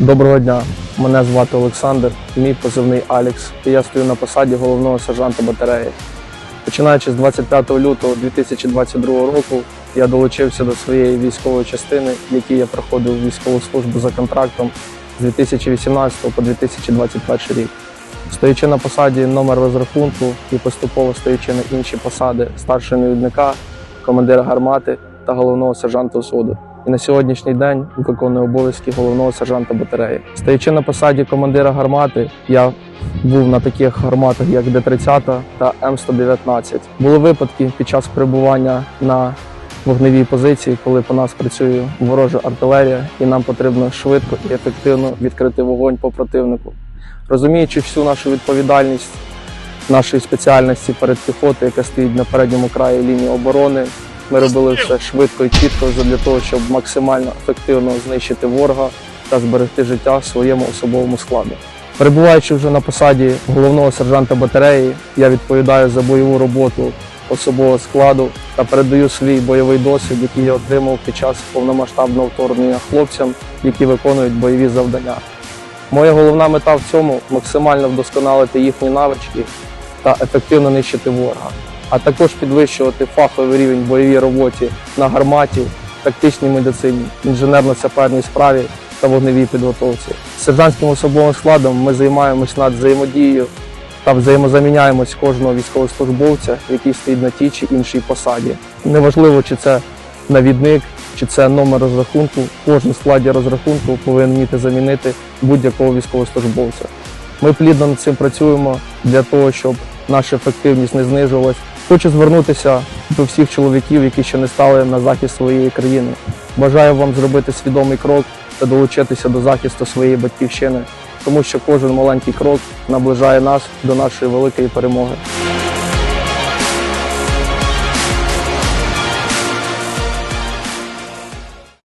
Доброго дня, мене звати Олександр, мій позивний Алікс, і я стою на посаді головного сержанта батареї. Починаючи з 25 лютого 2022 року, я долучився до своєї військової частини, в якій я проходив військову службу за контрактом з 2018 по 2021 рік. Стоячи на посаді номер розрахунку і поступово стоячи на інші посади старшого навідника, командира гармати та головного сержанта УСУДу. І на сьогоднішній день виконую обов'язки головного сержанта батареї. Стоячи на посаді командира гармати, я був на таких гарматах, як Д-30 та М119. Були випадки під час перебування на вогневій позиції, коли по нас працює ворожа артилерія, і нам потрібно швидко і ефективно відкрити вогонь по противнику. Розуміючи всю нашу відповідальність нашої спеціальності перед піхотою, яка стоїть на передньому краї лінії оборони, ми робили все швидко і чітко для того, щоб максимально ефективно знищити ворога та зберегти життя своєму особовому складу. Перебуваючи вже на посаді головного сержанта батареї, я відповідаю за бойову роботу особового складу та передаю свій бойовий досвід, який я отримав під час повномасштабного вторгнення хлопцям, які виконують бойові завдання. Моя головна мета в цьому максимально вдосконалити їхні навички та ефективно нищити ворога, а також підвищувати фаховий рівень бойовій роботі на гарматі, тактичній медицині, інженерно-саперній справі та вогневій підготовці. З сержантським особовим складом ми займаємось над взаємодією та взаємозаміняємось кожного військовослужбовця, який стоїть на тій чи іншій посаді. Неважливо, чи це навідник, чи це номер розрахунку, кожен складі розрахунку повинен вміти замінити будь-якого військовослужбовця. Ми плідно над цим працюємо для того, щоб наша ефективність не знижувалась. Хочу звернутися до всіх чоловіків, які ще не стали на захист своєї країни. Бажаю вам зробити свідомий крок та долучитися до захисту своєї батьківщини, тому що кожен маленький крок наближає нас до нашої великої перемоги.